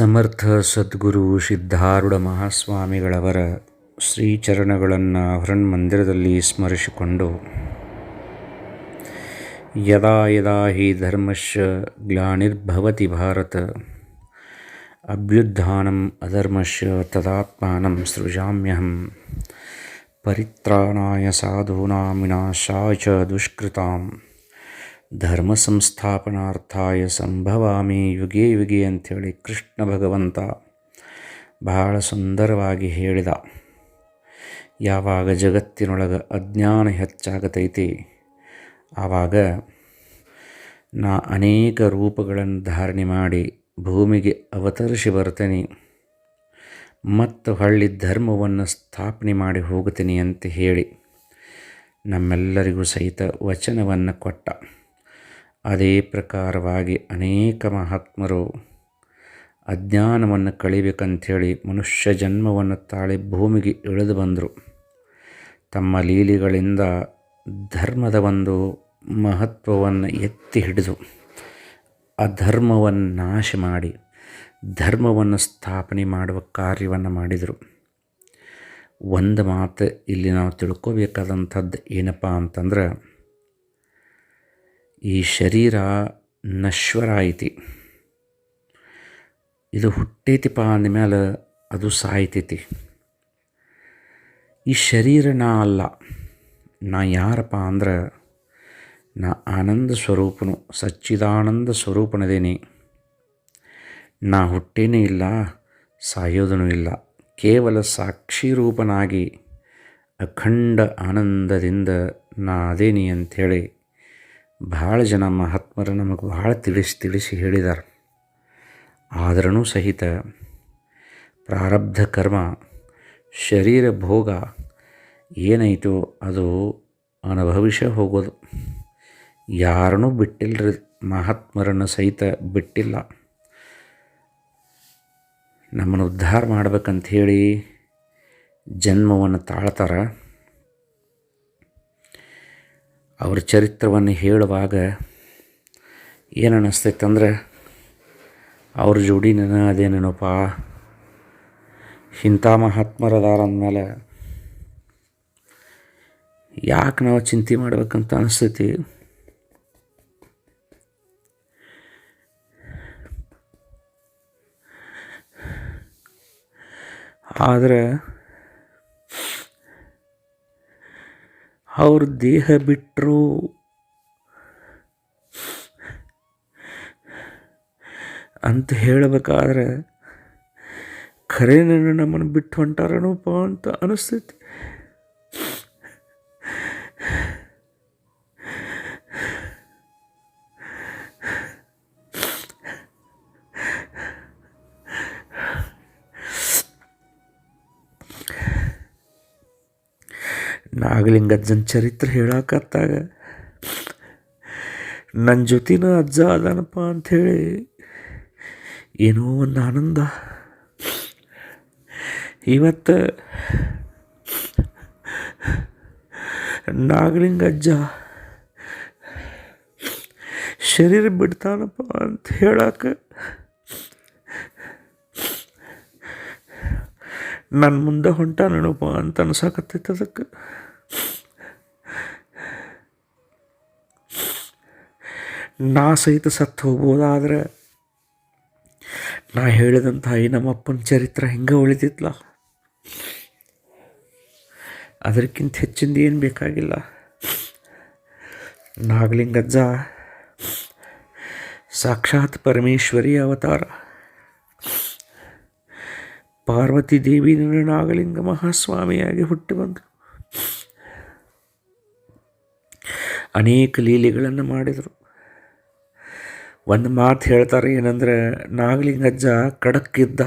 ಸಮರ್ಥ ಸದ್ಗುರು ಸಿದ್ಧಾರೂಢ ಮಹಾಸ್ವಾಮಿಗಳವರ ಶ್ರೀಚರಣಗಳನ್ನು ಮಂದಿರದಲ್ಲಿ ಸ್ಮರಿಸಿಕೊಂಡು, ಯದಾ ಯದಾ ಹಿ ಧರ್ಮಶ ಗ್ಲಾನಿರ್ಭವತಿ ಭಾರತ, ಅಭ್ಯುತ್ಥಾನಂ ಅಧರ್ಮಶ ತದಾತ್ಮಾನಂ ಸೃಜಾಮ್ಯಹಂ, ಪರಿತ್ರಾಣಾಯ ಸಾಧೂನಾಂ ವಿನಾಶಾಯ ಚ ದುಷ್ಕೃತಾಂ. ಧರ್ಮ ಸಂಸ್ಥಾಪನಾರ್ಥಾಯ ಸಂಭವಾಮಿ ಯುಗೆ ಯುಗೆ ಅಂಥೇಳಿ ಕೃಷ್ಣ ಭಗವಂತ ಬಹಳ ಸುಂದರವಾಗಿ ಹೇಳಿದ. ಯಾವಾಗ ಜಗತ್ತಿನೊಳಗೆ ಅಜ್ಞಾನ ಹೆಚ್ಚಾಗತೈತಿ, ಆವಾಗ ನಾ ಅನೇಕ ರೂಪಗಳನ್ನು ಧಾರಣೆ ಮಾಡಿ ಭೂಮಿಗೆ ಅವತರಿಸಿ ಬರ್ತೇನೆ, ಮತ್ತು ಹಳ್ಳಿ ಧರ್ಮವನ್ನು ಸ್ಥಾಪನೆ ಮಾಡಿ ಹೋಗ್ತೀನಿ ಅಂತ ಹೇಳಿ ನಮ್ಮೆಲ್ಲರಿಗೂ ಸಹಿತ ವಚನವನ್ನು ಕೊಟ್ಟ. ಅದೇ ಪ್ರಕಾರವಾಗಿ ಅನೇಕ ಮಹಾತ್ಮರು ಅಜ್ಞಾನವನ್ನು ಕಳಿಬೇಕಂಥೇಳಿ ಮನುಷ್ಯ ಜನ್ಮವನ್ನು ತಾಳಿ ಭೂಮಿಗೆ ಇಳಿದು ಬಂದರು. ತಮ್ಮ ಲೀಲೆಗಳಿಂದ ಧರ್ಮದ ಒಂದು ಮಹತ್ವವನ್ನು ಎತ್ತಿ ಹಿಡಿದು ಅಧರ್ಮವನ್ನು ನಾಶ ಮಾಡಿ ಧರ್ಮವನ್ನು ಸ್ಥಾಪನೆ ಮಾಡುವ ಕಾರ್ಯವನ್ನು ಮಾಡಿದರು. ಒಂದು ಮಾತು ಇಲ್ಲಿ ನಾವು ತಿಳ್ಕೋಬೇಕಾದಂಥದ್ದು ಏನಪ್ಪ ಅಂತಂದ್ರೆ ಈ ಶರೀರ ನಶ್ವರ ಐತಿ. ಇದು ಹುಟ್ಟೈತಿಪ್ಪ ಅಂದಮೇಲೆ ಅದು ಸಾಯ್ತೈತಿ. ಈ ಶರೀರ ನಾ ಅಲ್ಲ, ನಾ ಯಾರಪ್ಪ ಅಂದ್ರೆ ನಾ ಆನಂದ ಸ್ವರೂಪನು, ಸಚ್ಚಿದಾನಂದ ಸ್ವರೂಪನದೇನಿ. ನಾ ಹುಟ್ಟೇನೇ ಇಲ್ಲ, ಸಾಯೋದನು ಇಲ್ಲ, ಕೇವಲ ಸಾಕ್ಷಿ ರೂಪನಾಗಿ ಅಖಂಡ ಆನಂದದಿಂದ ನಾ ಅದೇನಿ ಅಂಥೇಳಿ ಭಾಳ ಜನ ಮಹಾತ್ಮರು ನಮಗೆ ಭಾಳ ತಿಳಿಸಿ ತಿಳಿಸಿ ಹೇಳಿದ್ದಾರೆ ಆದ್ರೂ ಸಹಿತ ಪ್ರಾರಬ್ಧ ಕರ್ಮ, ಶರೀರ ಭೋಗ ಏನಾಯಿತು ಅದು ಅನುಭವಿಸ ಹೋಗೋದು. ಯಾರನ್ನೂ ಬಿಟ್ಟಿಲ್ಲರಿ ಮಹಾತ್ಮರನ್ನು ಸಹಿತ ಬಿಟ್ಟಿಲ್ಲ. ನಮ್ಮನ್ನು ಉದ್ಧಾರ ಮಾಡ್ಬೇಕಂಥೇಳಿ ಜನ್ಮವನ್ನು ತಾಳ್ತಾರೆ. ಅವ್ರ ಚರಿತ್ರವನ್ನು ಹೇಳುವಾಗ ಏನು ಅನ್ನಿಸ್ತೈತೆ ಅಂದರೆ ಅವ್ರ ಜೋಡಿ ನನ್ನ ಅದೇನೇನಪ್ಪ ಇಂಥ ಮಹಾತ್ಮರದಾರ ಅಂದಮೇಲೆ ಯಾಕೆ ನಾವು ಚಿಂತೆ ಮಾಡ್ಬೇಕಂತ ಅನಿಸ್ತೈತಿ? ಆದರೆ ಅವ್ರ ದೇಹ ಬಿಟ್ಟರು ಅಂತ ಹೇಳಬೇಕಾದ್ರೆ ಖರೇನ ನಮ್ಮನ್ನು ಬಿಟ್ಟು ಹೊಂಟಾರನಪ್ಪ ಅಂತ ಅನಿಸ್ತೈತಿ. ನಾಗಲಿಂಗಜ್ಜನ ಚರಿತ್ರೆ ಹೇಳಾಕತ್ತಾಗ ನನ್ನ ಜೊತಿನ ಅಜ್ಜ ಅದಾನಪ್ಪ ಅಂಥೇಳಿ ಏನೋ ಒಂದು ಆನಂದ. ಇವತ್ತು ನಾಗಲಿಂಗ ಅಜ್ಜ ಶರೀರ ಬಿಡ್ತಾನಪ್ಪ ಅಂತ ಹೇಳಕ್ಕೆ ನನ್ನ ಮುಂದೆ ಹೊಂಟಾನಪ್ಪ ಅಂತ ಅನ್ಸಾಕತ್ತೈತೆ ಅದಕ್ಕೆ. ನಾ ಸಹಿತ ಸತ್ತು ಹೋಗ್ಬೋದಾದ್ರೆ ನಾ ಹೇಳಿದಂಥ ಈ ನಮ್ಮಪ್ಪನ ಚರಿತ್ರೆ ಹೆಂಗೆ ಉಳಿದಿತ್ತಲ್ಲ ಅದಕ್ಕಿಂತ ಹೆಚ್ಚಿಂದ ಏನು ಬೇಕಾಗಿಲ್ಲ. ನಾಗಲಿಂಗಜ್ಜ ಸಾಕ್ಷಾತ್ ಪರಮೇಶ್ವರಿ ಅವತಾರ. ಪಾರ್ವತಿ ದೇವಿ ನಾಗಲಿಂಗ ಮಹಾಸ್ವಾಮಿಯಾಗಿ ಹುಟ್ಟಿ ಬಂದರು ಅನೇಕ ಲೀಲೆಗಳನ್ನು ಮಾಡಿದರು. ಒಂದು ಮಾತು ಹೇಳ್ತಾರೆ ಏನಂದ್ರೆ ನಾಗಲಿಂಗಜ್ಜ ಕಡಕ್ಕಿದ್ದ,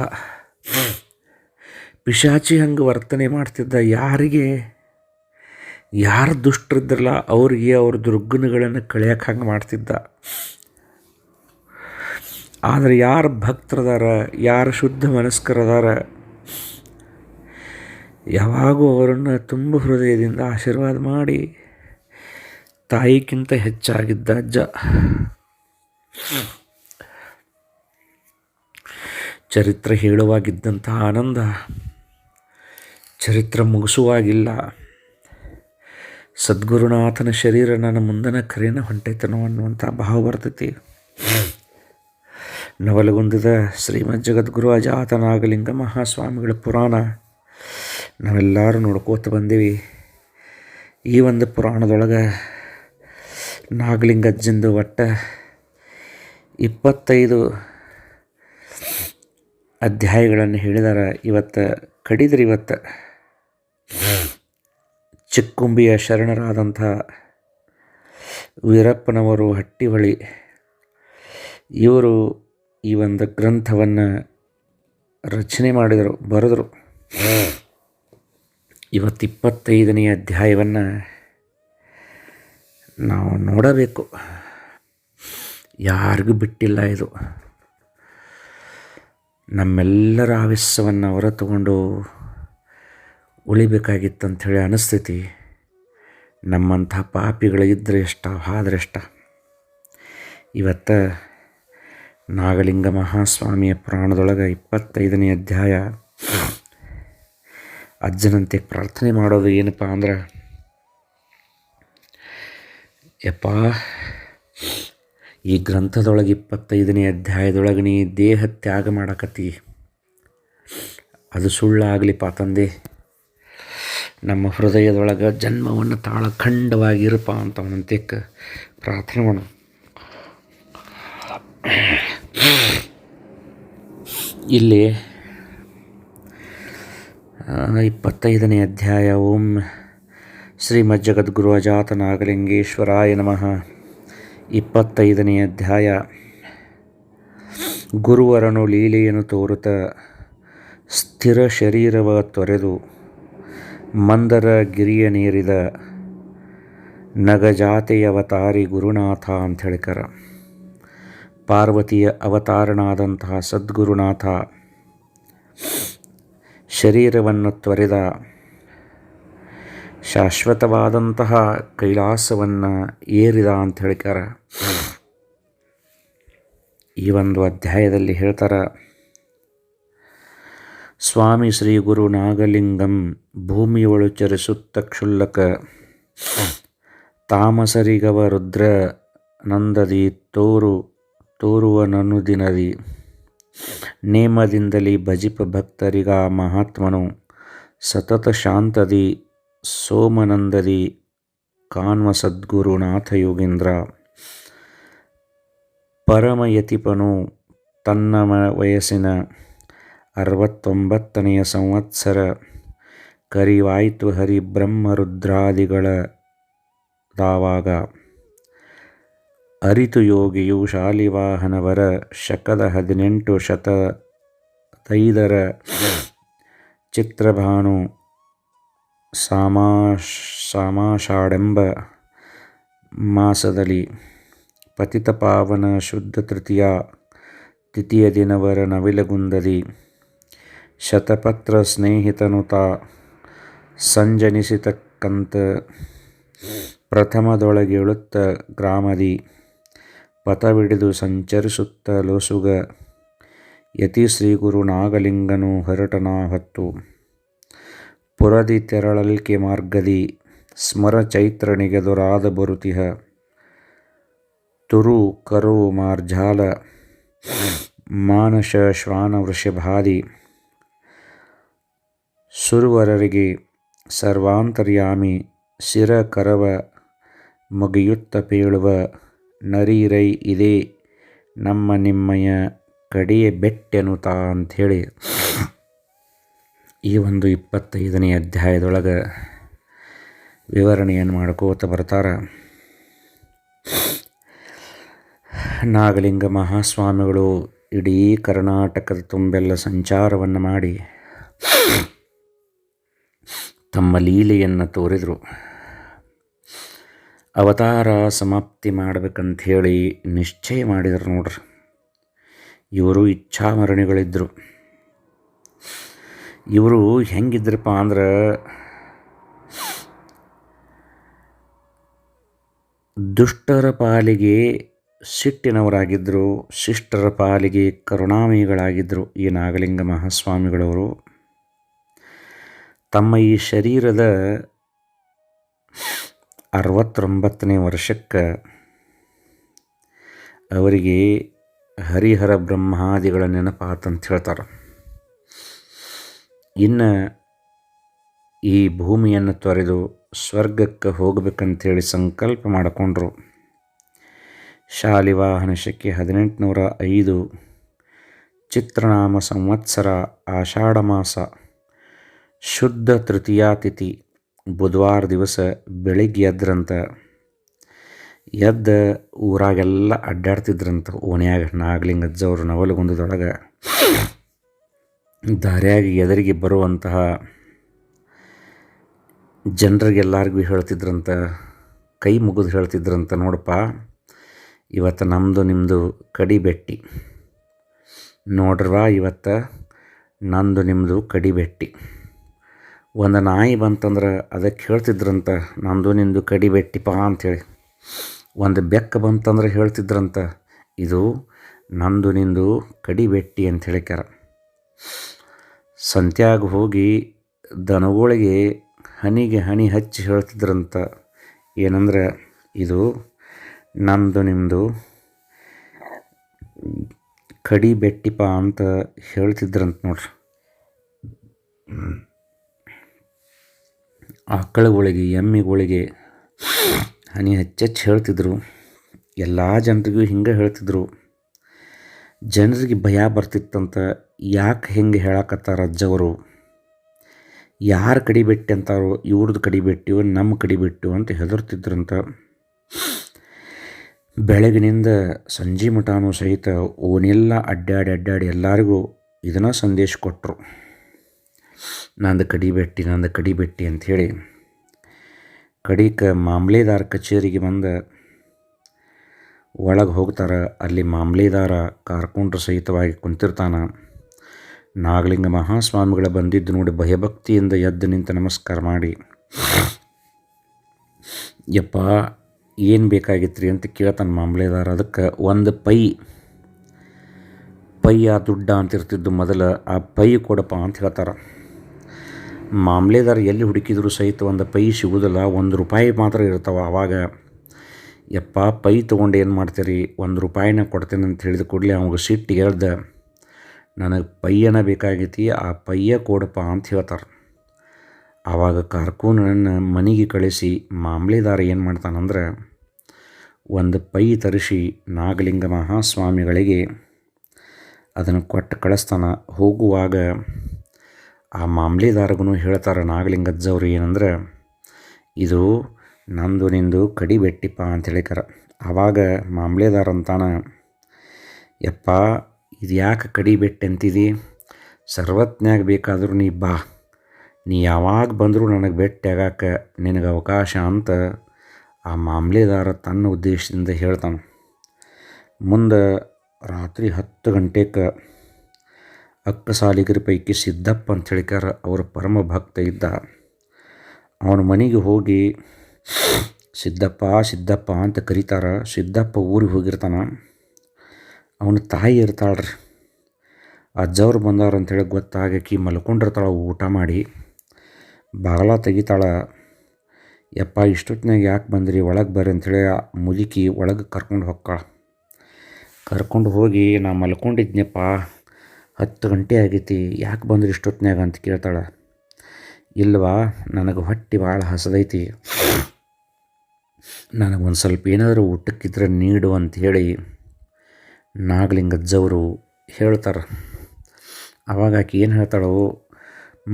ಪಿಶಾಚಿ ಹಂಗೆ ವರ್ತನೆ ಮಾಡ್ತಿದ್ದ ಯಾರಿಗೆ? ಯಾರು ದುಷ್ಟರಿದ್ರಲ್ಲ ಅವ್ರಿಗೆ ಅವ್ರ ದುರ್ಗುಣಗಳನ್ನು ಕಳಿಯಕ್ಕೆ ಹಂಗೆ ಮಾಡ್ತಿದ್ದ? ಆದರೆ ಯಾರು ಭಕ್ತರದಾರ, ಯಾರು ಶುದ್ಧ ಮನಸ್ಕರದಾರ, ಯಾವಾಗೂ ಅವರನ್ನು ತುಂಬ ಹೃದಯದಿಂದ ಆಶೀರ್ವಾದ ಮಾಡಿ ತಾಯಿಗಿಂತ ಹೆಚ್ಚಾಗಿದ್ದ ಅಜ್ಜ. ಚರಿತ್ರೆ ಹೇಳುವಾಗಿದ್ದಂಥ ಆನಂದ ಚರಿತ್ರೆ ಮುಗಿಸುವಾಗಿಲ್ಲ. ಸದ್ಗುರುನಾಥನ ಶರೀರ ನನ್ನ ಮುಂದನ ಕರೆನ ಹೊಂಟೈತನೋ ಅನ್ನುವಂಥ ಭಾವ ಬರ್ತೈತಿ. ನವಲಗುಂದದ ಶ್ರೀಮದ್ ಜಗದ್ಗುರು ಅಜಾತನಾಗಲಿಂಗ ಮಹಾಸ್ವಾಮಿಗಳ ಪುರಾಣ ನಾವೆಲ್ಲರೂ ನೋಡ್ಕೋತ ಬಂದೀವಿ. ಈ ಒಂದು ಪುರಾಣದೊಳಗೆ ನಾಗಲಿಂಗಜ್ಜಿಂದು ಒಟ್ಟ ಇಪ್ಪತ್ತೈದು ಅಧ್ಯಾಯಗಳನ್ನು ಹೇಳಿದಾರ. ಇವತ್ತು ಕಡಿದ್ರೆ ಇವತ್ತು ಚಿಕ್ಕುಂಬಿಯ ಶರಣರಾದಂಥ ವೀರಪ್ಪನವರು ಹಟ್ಟಿಹೊಳಿ ಇವರು ಈ ಒಂದು ಗ್ರಂಥವನ್ನು ರಚನೆ ಮಾಡಿದರು, ಬರೆದರು. ಇವತ್ತು ಅಧ್ಯಾಯವನ್ನು ನಾವು ನೋಡಬೇಕು. ಯಾರಿಗೂ ಬಿಟ್ಟಿಲ್ಲ ಇದು. ನಮ್ಮೆಲ್ಲರ ಆವೇಶವನ್ನು ಹೊರ ತಗೊಂಡು ಉಳಿಬೇಕಾಗಿತ್ತಂಥೇಳಿ ಅನಿಸ್ತೈತಿ. ನಮ್ಮಂಥ ಪಾಪಿಗಳು ಇದ್ದರೆ ಎಷ್ಟ, ಆದರೆ ಎಷ್ಟ. ಇವತ್ತು ನಾಗಲಿಂಗ ಮಹಾಸ್ವಾಮಿಯ ಪುರಾಣದೊಳಗೆ ಇಪ್ಪತ್ತೈದನೇ ಅಧ್ಯಾಯ. ಅಜ್ಜನಂತೆ ಪ್ರಾರ್ಥನೆ ಮಾಡೋದು ಏನಪ್ಪ ಅಂದ್ರೆ, ಯಪ್ಪ ಈ ಗ್ರಂಥದೊಳಗೆ ಇಪ್ಪತ್ತೈದನೇ ಅಧ್ಯಾಯದೊಳಗೆ ನೀ ದೇಹ ತ್ಯಾಗ ಮಾಡಕತ್ತಿ. ಅದು ಸುಳ್ಳಾಗಲಿಪ್ಪ ತಂದೆ. ನಮ್ಮ ಹೃದಯದೊಳಗೆ ಜನ್ಮವನ್ನು ತಾಳ ಖಂಡವಾಗಿರಪ್ಪ ಅಂತ ಅವನಂತೆಕ್ಕೆ ಪ್ರಾರ್ಥನೆ ಮಾಡ ಇಲ್ಲಿ ಇಪ್ಪತ್ತೈದನೇ ಅಧ್ಯಾಯ. ಓಂ ಶ್ರೀಮಜ್ಜಗದ್ಗುರು ಅಜಾತ ನಾಗಲಿಂಗೇಶ್ವರಾಯ ನಮಃ. ಇಪ್ಪತ್ತೈದನೇ ಅಧ್ಯಾಯ. ಗುರುವರನು ಲೀಲೆಯನ್ನು ತೋರುತ್ತ ಸ್ಥಿರ ಶರೀರವ ತೊರೆದು ಮಂದರ ಗಿರಿಯ ನೀರಿದ ನಗಜಾತೆಯ ಅವತಾರಿ ಗುರುನಾಥ ಅಂತ ಹೇಳಿಕರ ಪಾರ್ವತಿಯ ಅವತಾರನಾದಂತಹ ಸದ್ಗುರುನಾಥ ಶರೀರವನ್ನು ತೊರೆದ ಶಾಶ್ವತವಾದಂತಹ ಕೈಲಾಸವನ್ನು ಏರಿದ ಅಂತ ಹೇಳ್ತಾರ ಈ ಒಂದು ಅಧ್ಯಾಯದಲ್ಲಿ ಹೇಳ್ತಾರ, ಸ್ವಾಮಿ ಶ್ರೀ ಗುರು ನಾಗಲಿಂಗಂ ಭೂಮಿಯೊಳು ಚರಿಸುತ್ತ ಕ್ಷುಲ್ಲಕ, ತಾಮಸರಿಗವ ರುದ್ರ ನಂದದಿ ತೋರು, ತೋರುವ ನನುದಿನದಿ ನೇಮದಿಂದಲೇ ಭಜಿಪ ಭಕ್ತರಿಗ ಮಹಾತ್ಮನು, ಸತತ ಶಾಂತದಿ ಸೋಮನಂದದಿ ಕಾನ್ವ ಸದ್ಗುರುನಾಥ ಯೋಗೇಂದ್ರ. ಪರಮಯತಿಪನು ತನ್ನ ವಯಸ್ಸಿನ ಅರವತ್ತೊಂಬತ್ತನೆಯ ಸಂವತ್ಸರ, ಕರಿವಾಯಿತು ಹರಿ ಬ್ರಹ್ಮರುದ್ರಾದಿಗಳ ದಾವಾಗ. ಅರಿತು ಯೋಗಿಯು ಶಾಲಿವಾಹನವರ ಶಕದ ಹದಿನೆಂಟು ತೈದರ ಚಿತ್ರಭಾನು ಸಾಮಾಷಾಡೆಂಬ ಮಾಸದಲ್ಲಿ ಪತಿತಪಾವನ ಶುದ್ಧ ತೃತೀಯ ತಿಥಿಯ ದಿನವರ ನವಿಲಗುಂದದಿ. ಶತಪತ್ರ ಸ್ನೇಹಿತನುತ ಸಂಜನಿಸಿತಕ್ಕಂತ ಪ್ರಥಮದೊಳಗೇಳುತ್ತ ಗ್ರಾಮದಿ. ಪಥವಿಡಿದು ಸಂಚರಿಸುತ್ತ ಲೋಸುಗ. ಯತಿ ಶ್ರೀಗುರು ನಾಗಲಿಂಗನು ಹೊರಟನ ಹೊತ್ತು ಪುರದಿ ತೆರಳಲ್ಕೆ ಮಾರ್ಗದಿ ಸ್ಮರ ಚೈತ್ರನಿಗೆ ದೊರಾದ ಬರುತಿಹ. ತುರು ಕರು ಮಾರ್ಜಾಲ ಮಾನಶ ಶ್ವಾನ ವೃಷಭಾದಿ ಸುರುವರರಿಗೆ ಸರ್ವಾಂತರ್ಯಾಮಿ ಸಿರ ಕರವ ಮುಗಿಯುತ್ತ ಪೇಳುವ ನರೀರೈ ಇದೇ ನಮ್ಮ ನಿಮ್ಮಯ ಕಡೆಯ ಬೆಟ್ಟೆನುತ ಅಂಥೇಳಿ ಈ ಒಂದು ಇಪ್ಪತ್ತೈದನೇ ಅಧ್ಯಾಯದೊಳಗೆ ವಿವರಣೆಯನ್ನು ಮಾಡ್ಕೋತ ಬರ್ತಾರ. ನಾಗಲಿಂಗ ಮಹಾಸ್ವಾಮಿಗಳು ಇಡೀ ಕರ್ನಾಟಕದ ತುಂಬೆಲ್ಲ ಸಂಚಾರವನ್ನು ಮಾಡಿ ತಮ್ಮ ಲೀಲೆಯನ್ನು ತೋರಿದರು. ಅವತಾರ ಸಮಾಪ್ತಿ ಮಾಡ್ಬೇಕಂಥೇಳಿ ನಿಶ್ಚಯ ಮಾಡಿದರು ನೋಡ್ರಿ. ಇವರು ಇಚ್ಛಾಮರಣಿಗಳಿದ್ದರು ಇವರು ಹೆಂಗಿದ್ರಪ್ಪ ಅಂದ್ರೆ ದುಷ್ಟರ ಪಾಲಿಗೆ ಸಿಟ್ಟಿನವರಾಗಿದ್ದರು ಶಿಷ್ಟರ ಪಾಲಿಗೆ ಕರುಣಾಮಯಿಗಳಾಗಿದ್ದರು ಈ ನಾಗಲಿಂಗ ಮಹಾಸ್ವಾಮಿಗಳವರು. ತಮ್ಮ ಈ ಶರೀರದ ಅರವತ್ತೊಂಬತ್ತನೇ ವರ್ಷಕ್ಕೆ ಅವರಿಗೆ ಹರಿಹರ ಬ್ರಹ್ಮಾದಿಗಳ ನೆನಪಾತಂತ ಹೇಳ್ತಾರೆ. ಇನ್ನು ಈ ಭೂಮಿಯನ್ನು ತೊರೆದು ಸ್ವರ್ಗಕ್ಕೆ ಹೋಗಬೇಕಂಥೇಳಿ ಸಂಕಲ್ಪ ಮಾಡಿಕೊಂಡ್ರು. ಶಾಲಿವಾಹನ ಶಕೆ ಹದಿನೆಂಟುನೂರ ಐದು ಚಿತ್ರನಾಮ ಸಂವತ್ಸರ, ಆಷಾಢ ಮಾಸ, ಶುದ್ಧ ತೃತೀಯಾತಿಥಿ, ಬುಧವಾರ ದಿವಸ ಬೆಳಿಗ್ಗೆ ಎದ್ರಂತ. ಎದ್ದ ಊರಾಗೆಲ್ಲ ಅಡ್ಡಾಡ್ತಿದ್ರಂತ, ಓಣ್ಯಾಗ ನಾಗಲಿಂಗಜ್ಜವರು ನವಲಗುಂದದೊಳಗೆ. ದಾರಿಯಾಗಿ ಎದುರಿಗೆ ಬರುವಂತಹ ಜನರಿಗೆಲ್ಲರಿಗೂ ಹೇಳ್ತಿದ್ರಂತ, ಕೈ ಮುಗಿದು ಹೇಳ್ತಿದ್ರಂತ ನೋಡಪ್ಪ, ಇವತ್ತು ನಮ್ಮದು ನಿಮ್ಮದು ಕಡಿಬೆಟ್ಟಿ ನೋಡ್ರವಾ ಇವತ್ತು ನಂದು ನಿಮ್ಮದು ಕಡಿಬೆಟ್ಟಿ ಒಂದು ನಾಯಿ ಬಂತಂದ್ರೆ ಅದಕ್ಕೆ ಹೇಳ್ತಿದ್ರಂತ, ನಂದು ನಿಂದು ಕಡಿಬೆಟ್ಟಿಪ್ಪ ಅಂಥೇಳಿ ಒಂದು ಬೆಕ್ಕ ಬಂತಂದ್ರೆ ಹೇಳ್ತಿದ್ರಂತ, ಇದು ನಂದು ನಿಂದು ಕಡಿಬೆಟ್ಟಿ ಅಂತ ಹೇಳಿಕ್ಯಾರ ಸಂತ್ಯಾಗ ಹೋಗಿ ದನಗಳಿಗೆ ಹನಿಗೆ ಹನಿ ಹಚ್ಚಿ ಹೇಳ್ತಿದ್ರಂತ, ಏನಂದ್ರೆ, ಇದು ನಂದು ನಿಮ್ಮದು ಕಡಿ ಬೆಟ್ಟಿಪ ಅಂತ ಹೇಳ್ತಿದ್ರಂತ ನೋಡ್ರಿ. ಆಕಳುಗಳಿಗೆ, ಎಮ್ಮಿಗಳಿಗೆ ಹನಿ ಹಚ್ಚಿ ಹೇಳ್ತಿದ್ರು. ಎಲ್ಲ ಜನರಿಗೂ ಹಿಂಗೆ ಹೇಳ್ತಿದ್ರು. ಜನರಿಗೆ ಭಯ ಬರ್ತಿತ್ತಂತ ಯಾಕೆ ಹಿಂಗೆ ಹೇಳಕತ್ತಾರ ಅಜ್ಜವರು ಯಾರು ಕಡಿಬೆಟ್ಟಿ ಅಂತಾರೋ ಇವ್ರದ್ದು ಕಡಿಬೆಟ್ಟಿವು ನಮ್ಮ ಕಡಿಬೆಟ್ಟು ಅಂತ ಹೆದರ್ತಿದ್ರಂತ. ಬೆಳಗಿನಿಂದ ಸಂಜೆ ಮಠನೂ ಸಹಿತ ಓನೆಲ್ಲ ಅಡ್ಡಾಡಿ ಅಡ್ಡಾಡಿ ಎಲ್ಲರಿಗೂ ಇದನ್ನು ಸಂದೇಶ ಕೊಟ್ಟರು ನಂದು ಕಡಿಬೆಟ್ಟಿ ನಂದು ಕಡಿಬೆಟ್ಟಿ ಅಂಥೇಳಿ ಕಡಿಕ ಮಾಮ್ಲೇದಾರ್ ಕಚೇರಿಗೆ ಬಂದ ಒಳಗೆ ಹೋಗ್ತಾರೆ, ಅಲ್ಲಿ ಮಾಮ್ಲೇದಾರ ಕಾರ್ಕೊಂಡ್ರ ಸಹಿತವಾಗಿ ಕುಂತಿರ್ತಾನೆ. ನಾಗಲಿಂಗ ಮಹಾಸ್ವಾಮಿಗಳ ಬಂದಿದ್ದು ನೋಡಿ ಭಯಭಕ್ತಿಯಿಂದ ಎದ್ದು ನಿಂತು ನಮಸ್ಕಾರ ಮಾಡಿ. ಯಪ್ಪ, ಏನು ಬೇಕಾಗಿತ್ರಿ ಅಂತ ಕೇಳ್ತಾನೆ ಮಾಮಲೆದಾರ. ಅದಕ್ಕೆ ಒಂದು ಪೈ. ಪೈ ಆ ದುಡ್ಡ ಅಂತಿರ್ತಿದ್ದು ಮೊದಲು, ಆ ಪೈ ಕೊಡಪ್ಪ ಅಂತ ಹೇಳ್ತಾರೆ. ಮಾಮಲೆದಾರ ಎಲ್ಲಿ ಹುಡುಕಿದ್ರು ಸಹಿತ ಒಂದು ಪೈ ಸಿಗೋದಿಲ್ಲ, ಒಂದು ರೂಪಾಯಿ ಮಾತ್ರ ಇರ್ತಾವೆ ಆವಾಗ ಯಪ್ಪ, ಪೈ ತೊಗೊಂಡು ಏನು ಮಾಡ್ತೀರಿ? ಒಂದು ರೂಪಾಯಿನ ಕೊಡ್ತೇನೆ ಅಂತ ಹೇಳಿದ ಕೂಡಲೇ ಅವಾಗ ಸಿಟ್ಟು ಹೇಳ್ದೆ, ನನಗೆ ಪೈಯನ ಬೇಕಾಗೈತಿ, ಆ ಪೈಯ ಕೊಡಪ್ಪ ಅಂತ ಹೇಳ್ತಾರೆ. ಆವಾಗ ಕಾರ್ಕೂನನ್ನು ಮನೆಗೆ ಕಳಿಸಿ ಮಾಮಲೆದಾರ ಏನು ಮಾಡ್ತಾನಂದ್ರೆ, ಒಂದು ಪೈ ತರಿಸಿ ನಾಗಲಿಂಗ ಮಹಾಸ್ವಾಮಿಗಳಿಗೆ ಅದನ್ನು ಕೊಟ್ಟು ಕಳಿಸ್ತಾನ. ಹೋಗುವಾಗ ಆ ಮಾಮಲೆದಾರಗೂ ಹೇಳ್ತಾರೆ ನಾಗಲಿಂಗಜ್ಜವ್ರು ಏನಂದ್ರೆ, ಇದು ನಂದು ನಿಂದು ಕಡಿ ಬೆಟ್ಟಿಪ್ಪ ಅಂತ ಹೇಳಿಕರ ಆವಾಗ ಮಾಮಲೆದಾರ ಅಂತಾನ ಯಪ್ಪ, ಇದು ಯಾಕೆ ಕಡಿಬೆಟ್ಟು ಅಂತಿದಿ? ಸರ್ವಜ್ಞಾಗ ಬೇಕಾದರೂ ನೀ ಬಾ. ನೀ ಯಾವಾಗ ಬಂದರೂ ನನಗೆ ಆಗಾಕ ನಿನಗೆ ಅವಕಾಶ ಅಂತ ಆ ಮಾಮಲೆದಾರ ತನ್ನ ಉದ್ದೇಶದಿಂದ ಹೇಳ್ತಾನೆ. ಮುಂದೆ ರಾತ್ರಿ ಹತ್ತು ಗಂಟೆಗೆ ಅಕ್ಕಸಾಲಿಗರ ಪೈಕಿ ಸಿದ್ದಪ್ಪ ಅಂತ ಹೇಳಿಕಾರ ಅವರ ಪರಮ ಭಕ್ತ ಇದ್ದ. ಅವನ ಮನೆಗೆ ಹೋಗಿ ಸಿದ್ದಪ್ಪ ಸಿದ್ದಪ್ಪ ಅಂತ ಕರೀತಾರ. ಸಿದ್ದಪ್ಪ ಊರಿಗೆ ಹೋಗಿರ್ತಾನೆ. ಅವನ ತಾಯಿ ಇರ್ತಾಳ್ರಿ. ಅಜ್ಜವ್ರು ಬಂದವ್ರು ಅಂಥೇಳಿ ಗೊತ್ತಾಗಕಿ ಮಲ್ಕೊಂಡಿರ್ತಾಳೆ ಊಟ ಮಾಡಿ. ಬಾಗಲ ತೆಗಿತಾಳೆ. ಯಪ್ಪ, ಇಷ್ಟೊತ್ತಿನಾಗ ಯಾಕೆ ಬಂದ್ರಿ? ಒಳಗೆ ಬರ್ರಿ ಅಂಥೇಳಿ ಮುದುಕಿ ಒಳಗೆ ಕರ್ಕೊಂಡು ಹೋಗ್ತಾಳ ಕರ್ಕೊಂಡು ಹೋಗಿ, ನಾ ಮಲ್ಕೊಂಡಿದ್ನಪ್ಪ. ಹತ್ತು ಗಂಟೆ ಆಗೈತಿ. ಯಾಕೆ ಬಂದ್ರಿ ಇಷ್ಟೊತ್ತಿನಾಗ? ಅಂತ ಕೇಳ್ತಾಳೆ. ಇಲ್ವಾ, ನನಗೆ ಹೊಟ್ಟೆ ಭಾಳ ಹಸದೈತಿ. ನನಗೆ ಒಂದು ಸ್ವಲ್ಪ ಏನಾದರೂ ಊಟಕ್ಕಿದ್ರೆ ನೀಡು ಅಂತ ಹೇಳಿ ನಾಗಲಿಂಗಜ್ಜವರು ಹೇಳ್ತಾರೆ. ಅವಾಗ ಆಕೆ ಏನು ಹೇಳ್ತಾಳೋ,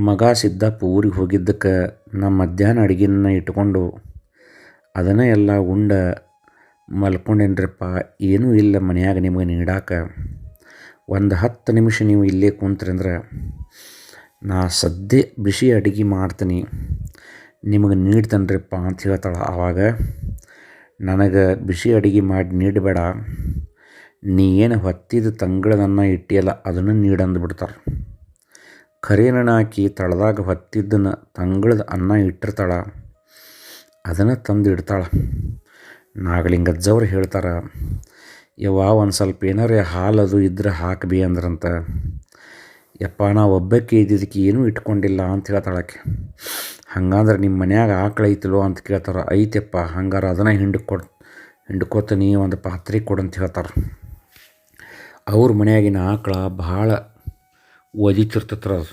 ಮಗ ಸಿದ್ದಪ್ಪ ಊರಿಗೆ ಹೋಗಿದ್ದಕ್ಕೆ ನಮ್ಮ ಮಧ್ಯಾಹ್ನ ಅಡುಗೆನ ಇಟ್ಕೊಂಡು ಅದನ್ನೇ ಎಲ್ಲ ಉಂಡ ಮಲ್ಕೊಂಡೇನ್ರಪ್ಪ, ಏನೂ ಇಲ್ಲ ಮನೆಯಾಗ ನಿಮಗೆ ನೀಡಾಕ. ಒಂದು ಹತ್ತು ನಿಮಿಷ ನೀವು ಇಲ್ಲೇ ಕುಂತ್ರಂದ್ರೆ ನಾ ಸದ್ಯ ಬಿಸಿ ಅಡುಗೆ ಮಾಡ್ತೀನಿ. ನಿಮಗೆ ನೀಡ್ತೇನ್ರಿಪ್ಪ ಅಂತ ಹೇಳ್ತಾಳೆ ಆವಾಗ, ನನಗೆ ಬಿಸಿ ಅಡುಗೆ ಮಾಡಿ ನೀಡಬೇಡ ನೀ ಏನು ಹೊತ್ತಿದ ತಂಗಳದನ್ನ ಇಟ್ಟಿಯಲ್ಲ ಅದನ್ನು ನೀಡಂದು ಬಿಡ್ತಾರೆ ಕರಿಯನ್ನ ಹಾಕಿ ತಳದಾಗ ಹೊತ್ತಿದ್ದನ್ನು ತಂಗಳದ ಅನ್ನ ಇಟ್ಟಿರ್ತಾಳ, ಅದನ್ನು ತಂದು ಇಡ್ತಾಳೆ. ನಾಗಲಿಂಗಜ್ಜವ್ರು ಹೇಳ್ತಾರೆ, ಯವ್ವ ಒಂದು ಸ್ವಲ್ಪ ಏನಾರೇ ಹಾಲು ಅದು ಇದ್ರೆ ಹಾಕಬಿ ಅಂದ್ರಂತ. ಯಪ್ಪ ನಾ ಒಬ್ಬಕ್ಕೆ ಇದ್ದಿದ್ದಕ್ಕೆ ಏನೂ ಇಟ್ಕೊಂಡಿಲ್ಲ ಅಂತ ಹೇಳ್ತಾಳಕ್ಕೆ ಹಂಗಂದ್ರೆ ನಿಮ್ಮ ಮನ್ಯಾಗ ಆಕಳು ಐತಿಲೋ ಅಂತ ಕೇಳ್ತಾರೆ, ಐತೆಪ್ಪ, ಹಂಗಾರೆ ಅದನ್ನು ಹಿಂಡು ಕೊಡ್ ಹಿಂಡ್ಕೋತೀನಿ ಒಂದು ಪಾತ್ರೆ ಕೊಡು ಅಂತ ಹೇಳ್ತಾರೆ. ಅವ್ರ ಮನೆಯಾಗಿನ ಆಕಳ ಭಾಳ ಒದಿತಿರ್ತತ್ರ ಅದು.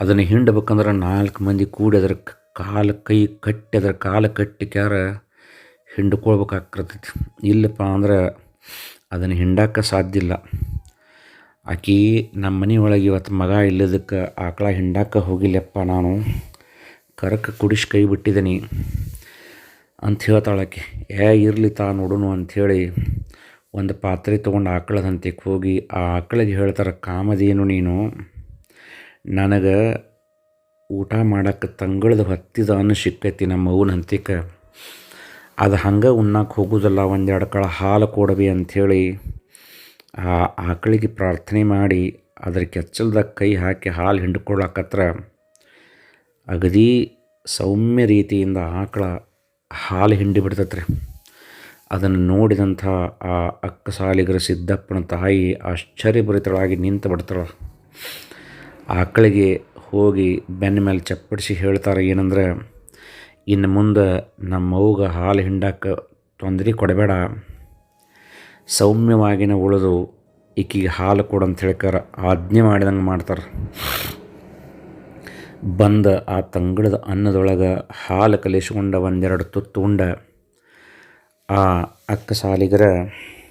ಅದನ್ನು ಹಿಂಡ್ಬೇಕಂದ್ರೆ ನಾಲ್ಕು ಮಂದಿ ಕೂಡಿ ಅದ್ರ ಕಾಲು ಕೈ ಕಟ್ಟಿ, ಅದ್ರ ಕಾಲು ಕಟ್ಟಿ ಕ್ಯಾರ ಹಿಂಡ್ಕೊಳ್ಬೇಕಾಗ್ತೈತಿ. ಇಲ್ಲಪ್ಪ ಅಂದ್ರೆ ಅದನ್ನು ಹಿಂಡಕ್ಕೆ ಸಾಧ್ಯ ಇಲ್ಲ. ಆಕಿ ನಮ್ಮ ಮನೆ ಒಳಗೆ ಇವತ್ತು ಮಗ ಇಲ್ಲದಕ್ಕೆ ಆಕಳ ಹಿಂಡಕ್ಕೆ ಹೋಗಿಲ್ಲಪ್ಪ ನಾನು. ಕರಕ್ಕೆ ಕುಡಿಸಿ ಕೈ ಬಿಟ್ಟಿದ್ದೀನಿ ಅಂತ ಹೇಳ್ತಾಳಕ್ಕೆ ಏ, ಇರಲಿ ತಾ ನೋಡೋಣ ಅಂಥೇಳಿ ಒಂದು ಪಾತ್ರೆ ತೊಗೊಂಡು ಆಕಳದಂತೆ ಹೋಗಿ, ಆ ಆಕಳಿಗೆ ಹೇಳ್ತಾರೆ ಕಾಮದೇನು ನೀನು, ನನಗೆ ಊಟ ಮಾಡೋಕ್ಕೆ ತಂಗಳದ ಹತ್ತಿದ ಅನ್ನ ಸಿಕ್ಕೈತಿ ನಮ್ಮ ಅವ್ವನ ಹಂತಿಕ ಅದು ಹಂಗೆ ಉಣ್ಣಕ್ಕೆ ಹೋಗೋದಲ್ಲ, ಒಂದೆರಡು ಕಾಳ ಹಾಲು ಕೊಡವಿ ಅಂಥೇಳಿ ಆ ಆಕಳಿಗೆ ಪ್ರಾರ್ಥನೆ ಮಾಡಿ, ಅದ್ರ ಕೆಚ್ಚಲ್ದಾಗ ಕೈ ಹಾಕಿ ಹಾಲು ಹಿಂಡ್ಕೊಳಕತ್ರ ಅಗದಿ ಸೌಮ್ಯ ರೀತಿಯಿಂದ ಆಕಳ ಹಾಲು ಹಿಂಡಿ ಬಿಡ್ತತ್ರಿ. ಅದನ್ನು ನೋಡಿದಂಥ ಆ ಅಕ್ಕ ಸಾಲಿಗರ ಸಿದ್ದಪ್ಪನ ತಾಯಿ ಆಶ್ಚರ್ಯಭರಿತಳಾಗಿ ನಿಂತು ಬಿಡ್ತಾಳೆ. ಆಕಳಿಗೆ ಹೋಗಿ ಬೆನ್ನ ಮೇಲೆ ಚಪ್ಪಡಿಸಿ ಹೇಳ್ತಾರೆ, ಏನಂದ್ರೆ, ಇನ್ನು ಮುಂದೆ ನಮ್ಮ ಅವ್ಗೆ ಹಾಲು ಹಿಂಡಕ್ಕೆ ತೊಂದರೆ ಕೊಡಬೇಡ. ಸೌಮ್ಯವಾಗಿನ ಉಳಿದು ಈಕಿಗೆ ಹಾಲು ಕೊಡು ಅಂತ ಹೇಳ್ಕಾರ ಆಜ್ಞೆ ಮಾಡಿದಂಗೆ ಮಾಡ್ತಾರೆ. ಬಂದ ಆ ತಂಗಳದ ಅನ್ನದೊಳಗೆ ಹಾಲು ಕಲಿಸಿಕೊಂಡ ಒಂದೆರಡು ತುತ್ತು ಉಂಡ. ಆ ಅಕ್ಕ ಸಾಲಿಗರ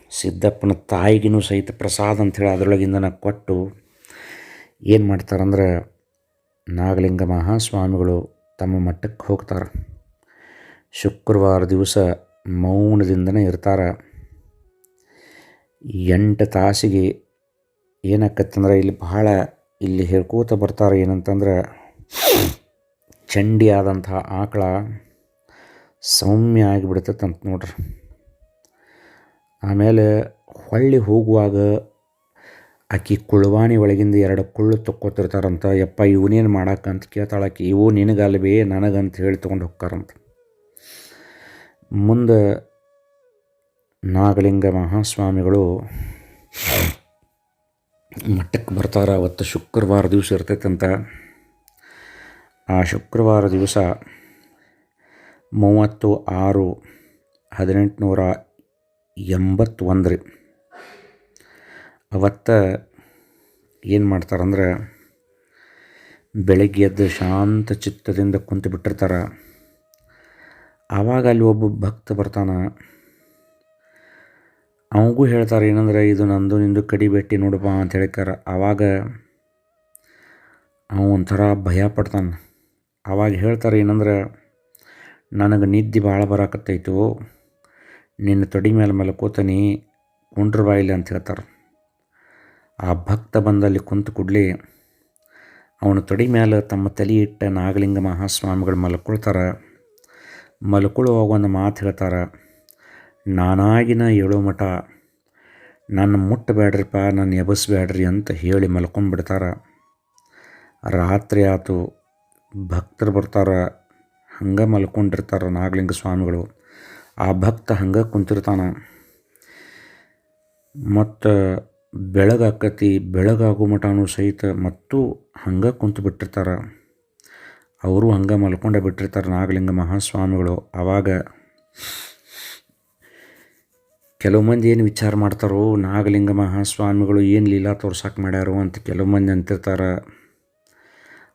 ಸಿದ್ದಪ್ಪನ ತಾಯಿಗಿನೂ ಸಹಿತ ಪ್ರಸಾದ ಅಂಥೇಳಿ ಅದರೊಳಗಿಂದನ ಕೊಟ್ಟು ಏನು ಮಾಡ್ತಾರಂದ್ರೆ ನಾಗಲಿಂಗ ಮಹಾಸ್ವಾಮಿಗಳು ತಮ್ಮ ಮಠಕ್ಕೆ ಹೋಗ್ತಾರೆ. ಶುಕ್ರವಾರ ದಿವಸ ಮೌನದಿಂದನೇ ಇರ್ತಾರೆ. ಎಂಟು ತಾಸಿಗೆ ಏನಾಕತ್ತಂದ್ರೆ ಇಲ್ಲಿ ಭಾಳ ಇಲ್ಲಿ ಹೇಳ್ಕೋತ ಬರ್ತಾರೆ ಏನಂತಂದ್ರೆ ಚಂಡಿ ಆದಂಥ ಆಕಳ ಸೌಮ್ಯ ಆಗಿಬಿಡ್ತೈತಂತ ನೋಡ್ರಿ. ಆಮೇಲೆ ಹೊಳ್ಳಿ ಹೋಗುವಾಗ ಆಕಿ ಕುಳ್ವಾಣಿ ಒಳಗಿಂದ ಎರಡು ಕುಳ್ಳು ತೊಕ್ಕೋತಿರ್ತಾರಂತ, ಯಪ್ಪ, ಇವನೇನು ಮಾಡಕ್ಕಂತ ಕೇಳ್ತಾಳಾಕಿ, ಇವು ನಿನಗಲ್ವೇ, ನನಗಂತ ಹೇಳಿ ತೊಗೊಂಡು ಹೋಗ್ತಾರಂತ ಮುಂದೆ ನಾಗಲಿಂಗ ಮಹಾಸ್ವಾಮಿಗಳು ಮಠಕ್ಕೆ ಬರ್ತಾರೆ, ಅವತ್ತು ಶುಕ್ರವಾರ ದಿವಸ ಇರ್ತೈತಂತ. ಆ ಶುಕ್ರವಾರ ದಿವಸ ಮೂವತ್ತು ಆರು ಹದಿನೆಂಟುನೂರ ಎಂಬತ್ತೊಂದು ರೀ ಅವತ್ತು ಏನು ಮಾಡ್ತಾರಂದ್ರೆ ಬೆಳಗ್ಗೆ ಎದ್ದು ಶಾಂತ ಚಿತ್ತದಿಂದ ಕುಂತು ಬಿಟ್ಟಿರ್ತಾರೆ. ಆವಾಗ ಅಲ್ಲಿ ಒಬ್ಬ ಭಕ್ತ ಬರ್ತಾನೆ. ಅವಗೂ ಹೇಳ್ತಾರೆ ಏನಂದ್ರೆ, ಇದು ನಂದು, ನಿಂದು ಕಡಿ ಬೆಟ್ಟಿ ನೋಡಪ್ಪ ಅಂತ ಹೇಳ್ತಾರೆ ಆವಾಗ ಅವ ಒಂಥರ ಭಯ ಪಡ್ತಾನೆ. ಆವಾಗ ಹೇಳ್ತಾರೆ ಏನಂದ್ರೆ, ನನಗೆ ನಿದ್ದೆ ಭಾಳ ಬರಾಕತ್ತೈತು, ನಿನ್ನ ತೊಡಿ ಮೇಲೆ ಮಲ್ಕೋತೀನಿ ಕುಂಡ್ರ ಬಾಯಿಲಿ ಅಂತ ಹೇಳ್ತಾರೆ. ಆ ಭಕ್ತ ಬಂದಲ್ಲಿ ಕುಂತು ಕೂಡಲಿ, ಅವನ ತೊಡಿ ಮೇಲೆ ತಮ್ಮ ತಲೆ ಇಟ್ಟ ನಾಗಲಿಂಗ ಮಹಾಸ್ವಾಮಿಗಳು ಮಲ್ಕೊಳ್ತಾರೆ. ಮಲ್ಕೊಳ್ಳುವಾಗ ಒಂದು ಮಾತು ಹೇಳ್ತಾರೆ, ನಾನಾಗಿನ ಏಳೋ ಮಠ, ನನ್ನ ಮುಟ್ಟಬೇಡ್ರಿಪ್ಪ ನನ್ನ ಎಬಸ್ಬೇಡ್ರಿ ಅಂತ ಹೇಳಿ ಮಲ್ಕೊಂಡ್ಬಿಡ್ತಾರೆ. ರಾತ್ರಿ ಆತು ಭಕ್ತರು ಬರ್ತಾರೆ, ಹಂಗೆ ಮಲ್ಕೊಂಡಿರ್ತಾರೆ ನಾಗಲಿಂಗ ಸ್ವಾಮಿಗಳು. ಆ ಭಕ್ತ ಹಂಗೆ ಕುಂತಿರ್ತಾನೆ. ಮತ್ತು ಬೆಳಗಾಕತಿ ಬೆಳಗಾಗೋ ಮಟನೂ ಸಹಿತ ಮತ್ತು ಹಂಗೆ ಕುಂತು ಬಿಟ್ಟಿರ್ತಾರೆ. ಅವರು ಹಂಗೆ ಮಲ್ಕೊಂಡೇ ಬಿಟ್ಟಿರ್ತಾರೆ ನಾಗಲಿಂಗ ಮಹಾಸ್ವಾಮಿಗಳು. ಆವಾಗ ಕೆಲವು ಮಂದಿ ಏನು ವಿಚಾರ ಮಾಡ್ತಾರೋ, ನಾಗಲಿಂಗ ಮಹಾಸ್ವಾಮಿಗಳು ಏನು ಲೀಲಾ ತೋರ್ಸಕ್ಕೆ ಮಾಡ್ಯಾರೋ ಅಂತ ಕೆಲವು ಮಂದಿ ಅಂತಿರ್ತಾರೆ.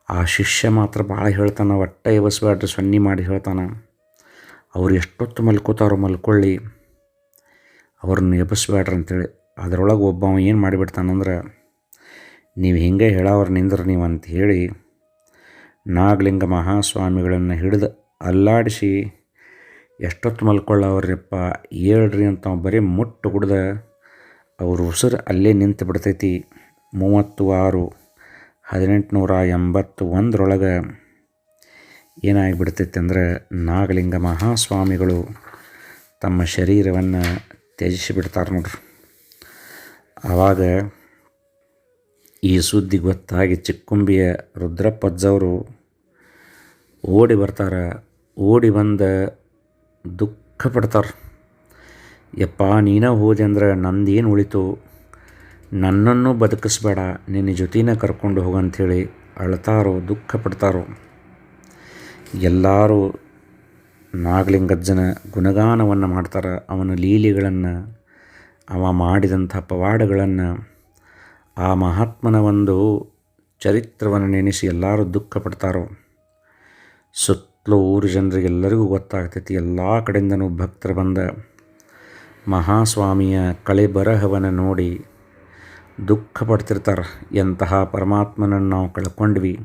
ಆ ಶಿಷ್ಯ ಮಾತ್ರ ಭಾಳ ಹೇಳ್ತಾನೆ, ಒಟ್ಟ ಎಬಸ್ಬೇಡ್ರಿ ಸೊನ್ನೆ ಮಾಡಿ ಹೇಳ್ತಾನೆ. ಅವ್ರು ಎಷ್ಟೊತ್ತು ಮಲ್ಕೋತಾರೋ ಮಲ್ಕೊಳ್ಳಿ, ಅವ್ರನ್ನ ಎಬ್ಬಿಸ್ಬೇಡ್ರಿ ಅಂತೇಳಿ. ಅದರೊಳಗೆ ಒಬ್ಬ ಏನು ಮಾಡಿಬಿಡ್ತಾನಂದ್ರೆ, ನೀವು ಹಿಂಗೆ ಹೇಳೋರು ನಿಂದ್ರೆ ನೀವು ಅಂತ ಹೇಳಿ, ನಾಗಲಿಂಗ ಮಹಾಸ್ವಾಮಿಗಳನ್ನು ಹಿಡಿದು ಅಲ್ಲಾಡಿಸಿ, ಎಷ್ಟೊತ್ತು ಮಲ್ಕೊಳ್ಳವ್ರಪ್ಪ ಹೇಳ್ರಿ ಅಂತ ಬರೀ ಮುಟ್ಟು ಕುಡ್ದ, ಅವ್ರ ಉಸಿರು ಅಲ್ಲೇ ನಿಂತು ಬಿಡ್ತೈತಿ ಮೂವತ್ತು ಆರು ಹದಿನೆಂಟುನೂರ ಎಂಬತ್ತು ಒಂದರೊಳಗೆ ಏನಾಗಿಬಿಡ್ತೈತೆ ಅಂದರೆ ನಾಗಲಿಂಗ ಮಹಾಸ್ವಾಮಿಗಳು ತಮ್ಮ ಶರೀರವನ್ನು ತ್ಯಜಿಸಿಬಿಡ್ತಾರೆ ನೋಡ್ರಿ. ಆವಾಗ ಈ ಸುದ್ದಿ ಗೊತ್ತಾಗಿ ಚಿಕ್ಕುಂಬಿಯ ರುದ್ರಪ್ಪಜ್ಜವರು ಓಡಿ ಬರ್ತಾರೆ, ಓಡಿ ಬಂದು ದುಃಖ ಪಡ್ತಾರೆ ಯಪ್ಪ ನೀನೇ ಹೋದೆ ಅಂದ್ರೆ ನಂದೇನು ಉಳಿತು? ನನ್ನನ್ನು ಬದುಕಿಸ್ಬೇಡ, ನಿನ್ನ ಜೊತೆನ ಕರ್ಕೊಂಡು ಹೋಗಂಥೇಳಿ ಅಳ್ತಾರೋ, ದುಃಖ ಪಡ್ತಾರೋ. ಎಲ್ಲರೂ ನಾಗಲಿಂಗಜ್ಜನ ಗುಣಗಾನವನ್ನು ಮಾಡ್ತಾರೆ. ಅವನ ಲೀಲೆಗಳನ್ನು, ಅವ ಮಾಡಿದಂಥ ಪವಾಡಗಳನ್ನು ಆ ಮಹಾತ್ಮನ ಒಂದು ಚರಿತ್ರವನ್ನು ನೆನೆಸಿ ಎಲ್ಲರೂ ದುಃಖ ಪಡ್ತಾರೋ. ಸುತ್ತಲೂ ಊರು ಜನರಿಗೆಲ್ಲರಿಗೂ ಗೊತ್ತಾಗ್ತೈತಿ, ಎಲ್ಲ ಕಡೆಯಿಂದನೂ ಭಕ್ತರು ಬಂದ ಮಹಾಸ್ವಾಮಿಯ ಕಳೆ ಬರಹವನ್ನು ನೋಡಿ ದುಃಖ ಪಡ್ತಿರ್ತಾರೆ ಎಂತಹ ಪರಮಾತ್ಮನನ್ನು ನಾವು ಕಳ್ಕೊಂಡ್ವಿ.